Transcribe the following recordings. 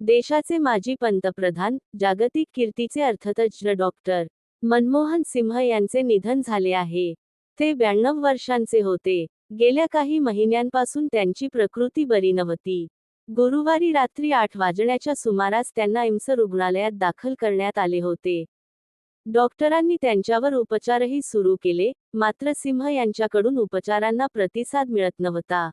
देशाचे माजी पंतप्रधान जागतिक कीर्तीचे अर्थतज्ज्ञ डॉक्टर मनमोहन सिंह यांचे निधन झाले आहे. ते ब्याण्णव वर्षांचे होते. गेल्या काही महिन्यांपासून त्यांची प्रकृती बरी नव्हती. गुरुवारी रात्री आठ वाजण्याच्या सुमारास त्यांना इम्स रुग्णालयात दाखल करण्यात आले होते. डॉक्टरांनी त्यांच्यावर उपचारही सुरू केले मात्र सिंह यांच्याकडून उपचारांना प्रतिसाद मिळत नव्हता.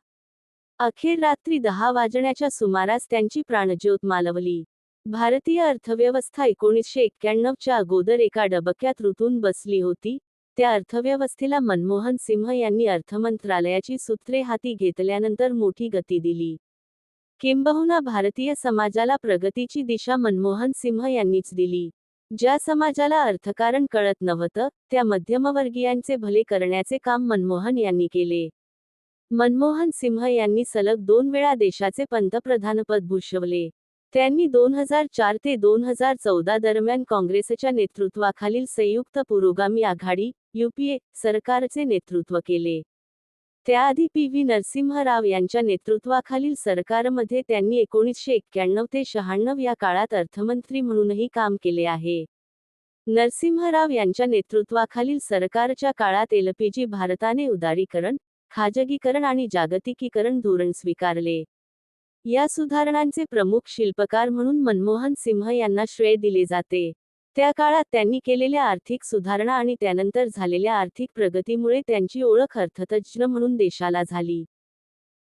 अखेर रात्री दहा वाजण्याच्या सुमारास त्यांची प्राणज्योत मालवली. भारतीय अर्थव्यवस्था एकोणीसशे एक्क्याण्णवच्या अगोदर एका डबक्यात ऋतून बसली होती. त्या अर्थव्यवस्थेला मनमोहन सिंह यांनी अर्थमंत्रालयाची सूत्रे हाती घेतल्यानंतर मोठी गती दिली. किंबहुना भारतीय समाजाला प्रगतीची दिशा मनमोहन सिंह यांनीच दिली. ज्या समाजाला अर्थकारण कळत नव्हतं त्या मध्यमवर्गीयांचे भले करण्याचे काम मनमोहन यांनी केले. मनमोहन सिंह यांनी सलग दोन वेळा देशाचे पंतप्रधानपद भूषवले. त्यांनी दोन हजार चार ते दोन हजार चौदा दरम्यान काँग्रेसच्या नेतृत्वाखालील संयुक्त पुरोगामी आघाडी युपीए सरकारचे नेतृत्व केले. त्याआधी पी व्ही नरसिंहराव यांच्या नेतृत्वाखालील सरकारमध्ये त्यांनी एकोणीसशे एक्क्याण्णव ते शहाण्णव या काळात अर्थमंत्री म्हणूनही काम केले आहे. नरसिंहराव यांच्या नेतृत्वाखालील सरकारच्या काळात एलपीजी भारताने उदारीकरण खाजगीकरण आणि जागतिकीकरण धोरण स्वीकारले. या सुधारणांचे प्रमुख शिल्पकार म्हणून मनमोहन सिंह यांना श्रेय दिले जाते. त्या काळात त्यांनी केलेल्या आर्थिक सुधारणा आणि त्यानंतर झालेल्या आर्थिक प्रगतीमुळे त्यांची ओळख अर्थतज्ज्ञ म्हणून देशाला झाली.